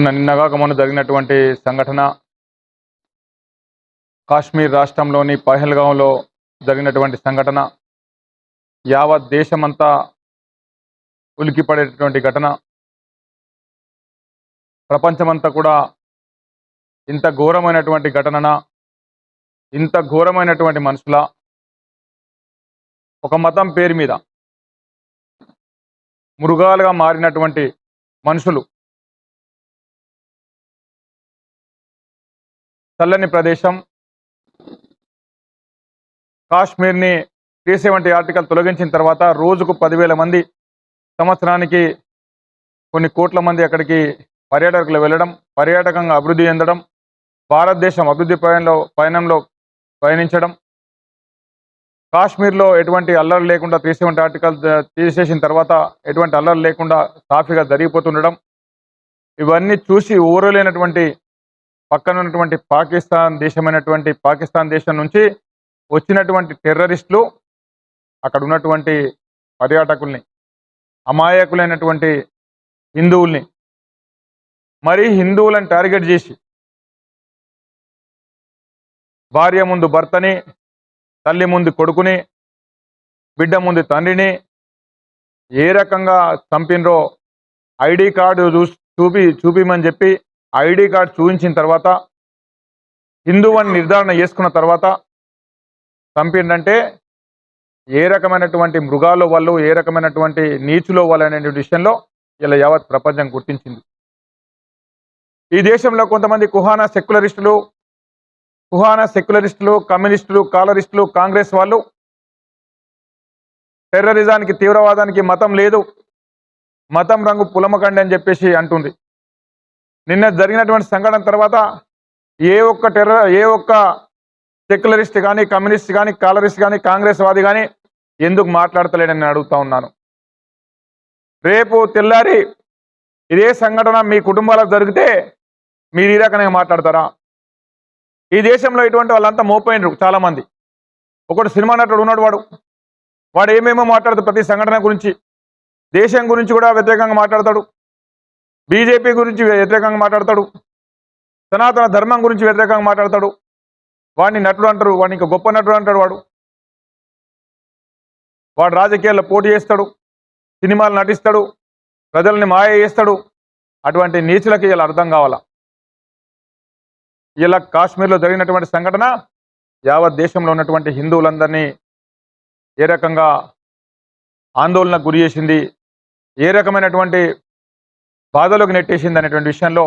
నిన్నగాక మొన్న జరిగినటువంటి సంఘటన కాశ్మీర్ రాష్ట్రంలోని పహల్గాంలో జరిగినటువంటి సంఘటన యావత్ దేశమంతా ఉలికిపడేటటువంటి ఘటన ప్రపంచమంతా కూడా ఇంత ఘోరమైనటువంటి ఘటనన ఇంత ఘోరమైనటువంటి మనుషుల ఒక మతం పేరు మీద మృగాలుగా మారినటువంటి మనుషులు చల్లని ప్రదేశం. కాశ్మీర్ని త్రీ సెవెంటీ ఆర్టికల్ తొలగించిన తర్వాత రోజుకు పదివేల మంది సంవత్సరానికి కొన్ని కోట్ల మంది అక్కడికి పర్యాటకులు వెళ్ళడం పర్యాటకంగా అభివృద్ధి చెందడం భారతదేశం అభివృద్ధి పయనంలో పయనంలో పయనించడం. కాశ్మీర్లో ఎటువంటి అల్లరి లేకుండా త్రీ సెవెంటీ ఆర్టికల్ తీసేసిన తర్వాత ఎటువంటి అల్లరి లేకుండా సాఫీగా జరిగిపోతుండడం. ఇవన్నీ చూసి ఊరలేనటువంటి పక్కన ఉన్నటువంటి పాకిస్తాన్ దేశమైనటువంటి పాకిస్తాన్ దేశం నుంచి వచ్చినటువంటి టెర్రరిస్టులు అక్కడ ఉన్నటువంటి పర్యాటకుల్ని అమాయకులైనటువంటి హిందువుల్ని మరి హిందువులను టార్గెట్ చేసి భార్య ముందు భర్తని తల్లి ముందు కొడుకుని బిడ్డ ముందు తండ్రిని ఏ రకంగా చంపినరో ఐడి కార్డు చూసి చూపి చూపిమని చెప్పి ఐడి కార్డ్ చూపించిన తర్వాత హిందూ అని నిర్ధారణ చేసుకున్న తర్వాత చంపిండంటే ఏ రకమైనటువంటి మృగాలు వాళ్ళు ఏ రకమైనటువంటి నీచులో వాళ్ళు అనే విషయంలో ఇలా యావత్ ప్రపంచం గుర్తించింది. ఈ దేశంలో కొంతమంది కుహానా సెక్యులరిస్టులు కుహానా సెక్యులరిస్టులు కమ్యూనిస్టులు కాలరిస్టులు కాంగ్రెస్ వాళ్ళు టెర్రరిజానికి తీవ్రవాదానికి మతం లేదు మతం రంగు పులమకండి అని చెప్పేసి అంటుంది. నిన్న జరిగినటువంటి సంఘటన తర్వాత ఏ ఒక్క టెర్ర ఏ ఒక్క సెక్యులరిస్ట్ కానీ కమ్యూనిస్ట్ కానీ కాలరిస్ట్ కానీ కాంగ్రెస్ వాది కానీ ఎందుకు మాట్లాడతలేడని అడుగుతా ఉన్నాను. రేపు తెల్లారి ఇదే సంఘటన మీ కుటుంబాలకు జరిగితే మీరు ఈ రకంగా మాట్లాడతారా? ఈ దేశంలో ఇటువంటి వాళ్ళంతా మోపోయినరు చాలామంది. ఒకడు సినిమా నటుడు ఉన్నాడు వాడు. వాడు ఏమేమో మాట్లాడతాడు ప్రతి సంఘటన గురించి దేశం గురించి కూడా వ్యతిరేకంగా మాట్లాడతాడు. బీజేపీ గురించి వ్యతిరేకంగా మాట్లాడతాడు. సనాతన ధర్మం గురించి వ్యతిరేకంగా మాట్లాడతాడు. వాడిని నటుడు అంటారు వాడిని ఇంకా గొప్ప నటుడు అంటాడు వాడు. వాడు రాజకీయాల్లో పోటీ చేస్తాడు సినిమాలు నటిస్తాడు ప్రజల్ని మాయ చేస్తాడు. అటువంటి నీచులకి ఇలా అర్థం కావాలా? ఇలా కాశ్మీర్లో జరిగినటువంటి సంఘటన యావత్ దేశంలో ఉన్నటువంటి హిందువులందరినీ ఏ రకంగా ఆందోళనకు గురి చేసింది ఏ రకమైనటువంటి బాధలోకి నెట్టేసింది అనేటువంటి విషయంలో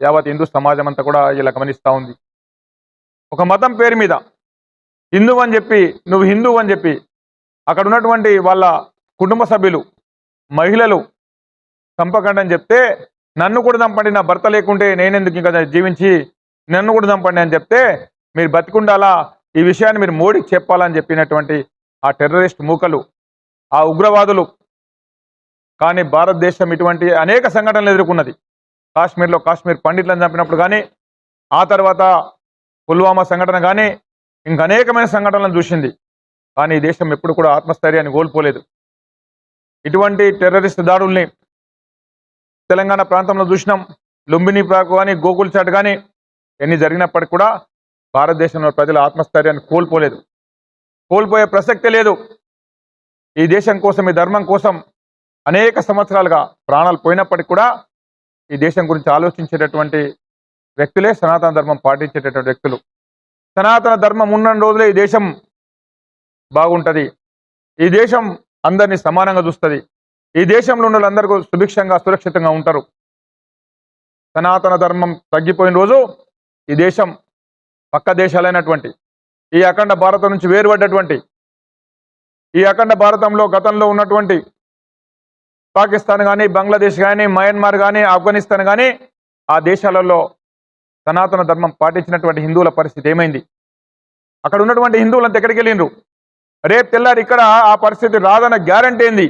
యావత్ హిందూ సమాజం అంతా కూడా ఇలా గమనిస్తూ ఉంది. ఒక మతం పేరు మీద హిందూ అని చెప్పి నువ్వు హిందూ అని చెప్పి అక్కడ ఉన్నటువంటి వాళ్ళ కుటుంబ సభ్యులు మహిళలు చంపకండి అని చెప్తే నన్ను కూడా చంపండి నా భర్త లేకుంటే నేనెందుకు ఇంకా జీవించి నన్ను కూడా చంపండి అని చెప్తే మీరు బతికుండాలా? ఈ విషయాన్ని మీరు మోడీకి చెప్పాలని చెప్పినటువంటి ఆ టెర్రరిస్ట్ మూకలు ఆ ఉగ్రవాదులు కానీ భారతదేశం ఇటువంటి అనేక సంఘటనలు ఎదుర్కొన్నది. కాశ్మీర్లో కాశ్మీర్ పండిట్లను చంపినప్పుడు కానీ ఆ తర్వాత పుల్వామా సంఘటన కానీ ఇంక అనేకమైన సంఘటనలను చూసింది. కానీ ఈ దేశం ఎప్పుడు కూడా ఆత్మస్థైర్యాన్ని కోల్పోలేదు. ఇటువంటి టెర్రరిస్ట్ దాడుల్ని తెలంగాణ ప్రాంతంలో చూసినాం. లుంబిని ప్రాకు కానీ గోకుల్ చాట్ కానీ ఎన్ని జరిగినప్పటికీ కూడా భారతదేశంలో ప్రజల ఆత్మస్థైర్యాన్ని కోల్పోలేదు. కోల్పోయే ప్రసక్తే లేదు. ఈ దేశం కోసం ఈ ధర్మం కోసం అనేక సంవత్సరాలుగా ప్రాణాలు పోయినప్పటికీ కూడా ఈ దేశం గురించి ఆలోచించేటటువంటి వ్యక్తులే సనాతన ధర్మం పాటించేటటువంటి వ్యక్తులు. సనాతన ధర్మం ఉన్న రోజులే ఈ దేశం బాగుంటుంది. ఈ దేశం అందరినీ సమానంగా చూస్తుంది. ఈ దేశంలో ఉన్న వాళ్ళందరూ సుభిక్షంగా సురక్షితంగా ఉంటారు. సనాతన ధర్మం తగ్గిపోయిన రోజు ఈ దేశం పక్క దేశాలైనటువంటి ఈ అఖండ భారతం నుంచి వేరుపడ్డటువంటి ఈ అఖండ భారతంలో గతంలో ఉన్నటువంటి పాకిస్తాన్ కానీ బంగ్లాదేశ్ కానీ మయన్మార్ కానీ ఆఫ్ఘనిస్తాన్ కానీ ఆ దేశాలలో సనాతన ధర్మం పాటించినటువంటి హిందువుల పరిస్థితి ఏమైంది? అక్కడ ఉన్నటువంటి హిందువులంతా ఎక్కడికి వెళ్ళిండ్రు? రేపు తెల్లారి ఇక్కడ ఆ పరిస్థితి రాదన్న గ్యారంటీ ఏంది?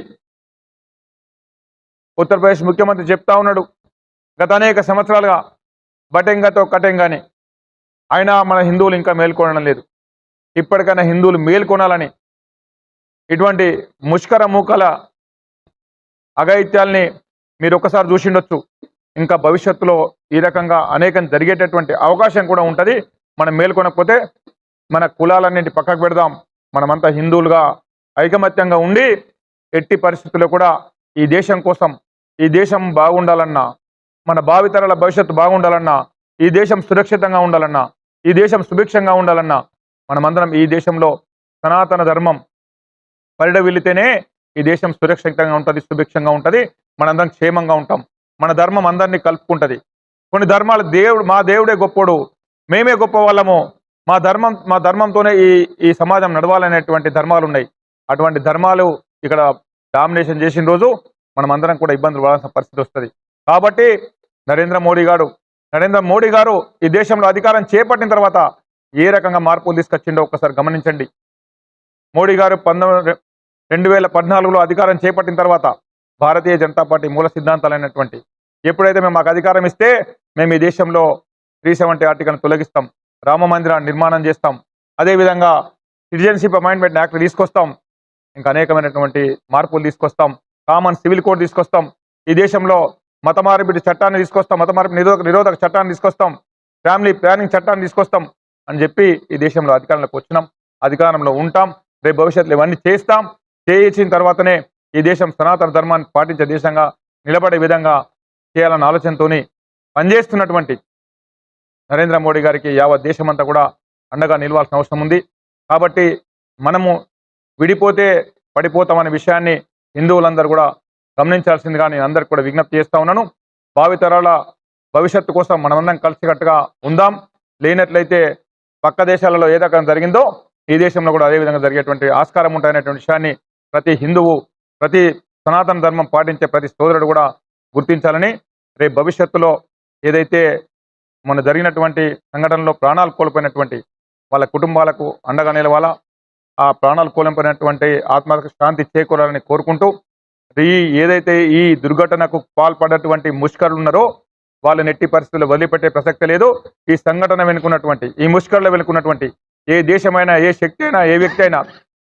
ఉత్తరప్రదేశ్ ముఖ్యమంత్రి చెప్తా ఉన్నాడు. గత అనేక సంవత్సరాలుగా బటెంగాతో కటెంగానే. అయినా మన హిందువులు ఇంకా మేల్కొనడం లేదు. ఇప్పటికైనా హిందువులు మేల్కొనాలని ఇటువంటి ముష్కర మూకల అఘాయిత్యాల్ని మీరు ఒక్కసారి చూసిండొచ్చు. ఇంకా భవిష్యత్తులో ఈ రకంగా అనేకం జరిగేటటువంటి అవకాశం కూడా ఉంటుంది. మనం మేల్కొనకపోతే మన కులాలన్నింటి పక్కకు పెడదాం. మనమంతా హిందువులుగా ఐకమత్యంగా ఉండి ఎట్టి పరిస్థితుల్లో కూడా ఈ దేశం కోసం ఈ దేశం బాగుండాలన్నా మన భావితరాల భవిష్యత్తు బాగుండాలన్నా ఈ దేశం సురక్షితంగా ఉండాలన్నా ఈ దేశం సుభిక్షంగా ఉండాలన్నా మనమందరం ఈ దేశంలో సనాతన ధర్మం పరిడవిల్లితేనే ఈ దేశం సురక్షితంగా ఉంటుంది సుభిక్షంగా ఉంటుంది మనందరం క్షేమంగా ఉంటాం. మన ధర్మం అందరినీ కలుపుకుంటది. కొన్ని ధర్మాలు దేవుడు మా దేవుడే గొప్పడు మేమే గొప్ప వాళ్ళము మా ధర్మం మా ధర్మంతోనే ఈ ఈ సమాజం నడవాలనేటువంటి ధర్మాలు ఉన్నాయి అటువంటి ధర్మాలు ఇక్కడ డామినేషన్ చేసిన రోజు మనం అందరం కూడా ఇబ్బందులు పడాల్సిన పరిస్థితి వస్తుంది. కాబట్టి నరేంద్ర మోడీ గారు నరేంద్ర మోడీ గారు ఈ దేశంలో అధికారం చేపట్టిన తర్వాత ఏ రకంగా మార్పులు తీసుకొచ్చిండో ఒకసారి గమనించండి. మోడీ గారు పంతొమ్మిది రెండు వేల పద్నాలుగులో అధికారం చేపట్టిన తర్వాత భారతీయ జనతా పార్టీ మూల సిద్ధాంతాలైనటువంటి ఎప్పుడైతే మేము మాకు అధికారం ఇస్తే మేము ఈ దేశంలో త్రీ సెవెంటీ ఆర్టికల్ని తొలగిస్తాం రామ మందిరాన్ని నిర్మాణం చేస్తాం అదేవిధంగా సిటిజన్షిప్ అమెండ్మెంట్ యాక్ట్ తీసుకొస్తాం ఇంకా అనేకమైనటువంటి మార్పులు తీసుకొస్తాం కామన్ సివిల్ కోడ్ తీసుకొస్తాం ఈ దేశంలో మత మార్పిడి చట్టాన్ని తీసుకొస్తాం మత మార్పిడి నిరోధక నిరోధక చట్టాన్ని తీసుకొస్తాం ఫ్యామిలీ ప్లానింగ్ చట్టాన్ని తీసుకొస్తాం అని చెప్పి ఈ దేశంలో అధికారంలోకి వచ్చినాం. అధికారంలో ఉంటాం. రేపు భవిష్యత్తులో ఇవన్నీ చేస్తాం. చేయించిన తర్వాతనే ఈ దేశం సనాతన ధర్మాన్ని పాటించే దేశంగా నిలబడే విధంగా చేయాలన్న ఆలోచనతోని పనిచేస్తున్నటువంటి నరేంద్ర మోడీ గారికి యావత్ దేశమంతా కూడా అండగా నిలవాల్సిన అవసరం ఉంది. కాబట్టి మనము విడిపోతే పడిపోతామనే విషయాన్ని హిందువులందరూ కూడా గమనించాల్సిందిగా నేను అందరికి కూడా విజ్ఞప్తి చేస్తా ఉన్నాను. భావితరాల భవిష్యత్తు కోసం మనమందరం కలిసికట్టుగా ఉందాం. లేనట్లయితే పక్క దేశాలలో ఏ రకం జరిగిందో ఈ దేశంలో కూడా అదే విధంగా జరిగేటువంటి ఆస్కారం ఉంటాయనేటువంటి విషయాన్ని ప్రతి హిందువు ప్రతి సనాతన ధర్మం పాటించే ప్రతి సోదరుడు కూడా గుర్తించాలని రేపు భవిష్యత్తులో ఏదైతే మొన్న జరిగినటువంటి సంఘటనలో ప్రాణాలు కోల్పోయినటువంటి వాళ్ళ కుటుంబాలకు అండగా నిలవాలా ఆ ప్రాణాలు కోల్పోయినటువంటి ఆత్మలకు శాంతి చేకూరాలని కోరుకుంటూ ఈ ఏదైతే ఈ దుర్ఘటనకు పాల్పడినటువంటి ముష్కరులు ఉన్నారో వాళ్ళని ఎట్టి పరిస్థితుల్లో వదిలిపెట్టే ప్రసక్తి లేదు. ఈ సంఘటన వెనుకున్నటువంటి ఈ ముష్కరులో వెనుకున్నటువంటి ఏ దేశమైనా ఏ శక్తి అయినా ఏ వ్యక్తి అయినా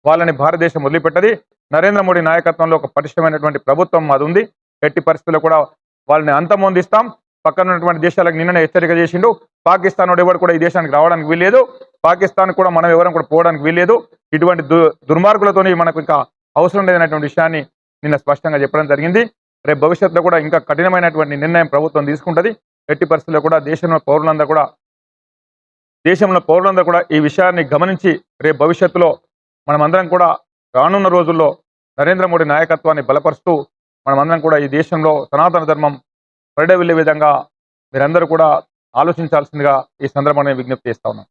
వాళ్ళని భారతదేశం వదిలిపెట్టది. నరేంద్ర మోడీ నాయకత్వంలో ఒక పటిష్టమైనటువంటి ప్రభుత్వం అది ఉంది. ఎట్టి పరిస్థితుల్లో కూడా వాళ్ళని అంతమొందిస్తాం పక్కన ఉన్నటువంటి దేశాలకు నిన్ననే హెచ్చరిక చేసిండు. పాకిస్తాన్ వాడు ఎవరు కూడా ఈ దేశానికి రావడానికి వీల్లేదు. పాకిస్తాన్ కూడా మనం ఎవరం కూడా పోవడానికి వీల్లేదు. ఇటువంటి దు దుర్మార్గులతోని మనకు ఇంకా అవసరం లేదనేటువంటి విషయాన్ని నిన్న స్పష్టంగా చెప్పడం జరిగింది. రేపు భవిష్యత్తులో కూడా ఇంకా కఠినమైనటువంటి నిర్ణయం ప్రభుత్వం తీసుకుంటది. ఎట్టి పరిస్థితుల్లో కూడా దేశంలో పౌరులందరూ కూడా దేశంలో పౌరులందరూ కూడా ఈ విషయాన్ని గమనించి రేపు భవిష్యత్తులో మనమందరం కూడా రానున్న రోజుల్లో నరేంద్ర మోడీ నాయకత్వాన్ని బలపరుస్తూ మనమందరం కూడా ఈ దేశంలో సనాతన ధర్మం పరిడ వెళ్ళే విధంగా మీరందరూ కూడా ఆలోచించాల్సిందిగా ఈ సందర్భంగా విజ్ఞప్తి చేస్తా ఉన్నాం